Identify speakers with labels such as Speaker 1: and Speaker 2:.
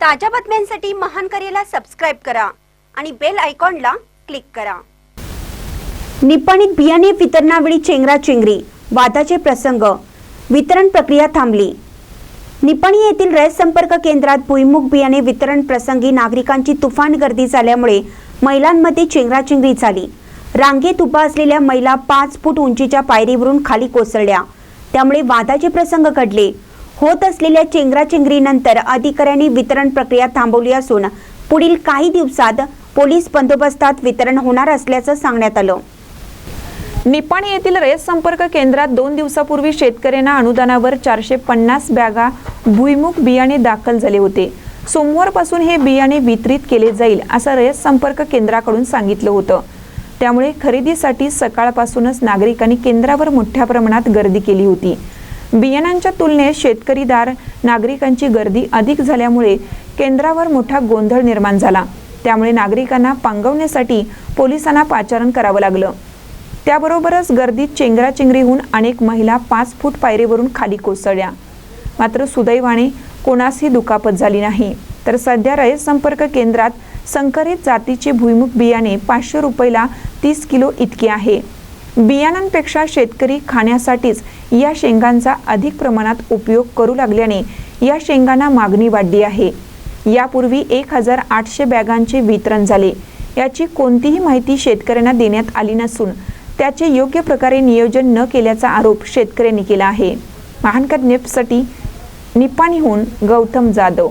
Speaker 1: ताज्या बातम्यांसाठी महान करेला सबस्क्राईब करा आणि बेल आयकॉनला क्लिक करा. निपाणीत बियाणे वितरणावेळी चेंगराचेंगरी वादाचे प्रसंग वितरण प्रक्रिया थांबली. निपाणी येथील रयत संपर्क केंद्रात भुईमुग बियाणे वितरण प्रसंगी नागरिकांची तुफान गर्दी झाल्यामुळे महिलांमध्ये चेंगराचेंगरी झाली. रांगेत उभा असलेल्या महिला पाच फूट उंचीच्या पायरीवरून खाली कोसळल्या. त्यामुळे वादाचे प्रसंग घडले. होत असलेल्या चेंगराचेंगरीनंतर अधिकाऱ्यांनी वितरण प्रक्रिया थांबवली असून पुढील काही दिवसात पोलीस बंदोबस्तात वितरण होणार असल्याचं सांगण्यात आलं.
Speaker 2: निपाणी येथील रयत संपर्क केंद्रात दोन दिवसापूर्वी शेतकऱ्यांना अनुदानावर चारशे पन्नास बॅगा भुईमुख बियाणे दाखल झाले होते. सोमवारपासून हे बियाणे वितरित केले जाईल असं रयत संपर्क केंद्राकडून सांगितलं होतं. त्यामुळे खरेदीसाठी सकाळपासूनच नागरिकांनी केंद्रावर मोठ्या प्रमाणात गर्दी केली होती. बियाणांच्या तुलनेत शेतकरीदार नागरिकांची गर्दी अधिक झाल्यामुळे केंद्रावर मोठा गोंधळ निर्माण झाला. त्यामुळे नागरिकांना पांगवण्यासाठी पोलिसांना पाचारण करावं लागलं. त्याबरोबरच गर्दीत चेंगराचेंगरीहून अनेक महिला पाच फूट पायरीवरून खाली कोसळल्या. मात्र सुदैवाने कोणासही दुखापत झाली नाही. तर सध्या रयत संपर्क केंद्रात संकरित जातीचे भुईमुख बियाणे पाचशे रुपयाला तीस किलो इतके आहे. बियाणांपेक्षा शेतकरी खाण्यासाठीच या शेंगांचा अधिक प्रमाणात उपयोग करू लागल्याने या शेंगांना मागणी वाढली आहे. यापूर्वी एक हजार आठशे बॅगांचे वितरण झाले. याची कोणतीही माहिती शेतकऱ्यांना देण्यात आली नसून त्याचे योग्य प्रकारे नियोजन न केल्याचा आरोप शेतकऱ्यांनी केला आहे. महानकर नेपसाठी निपाणीहून गौतम जाधव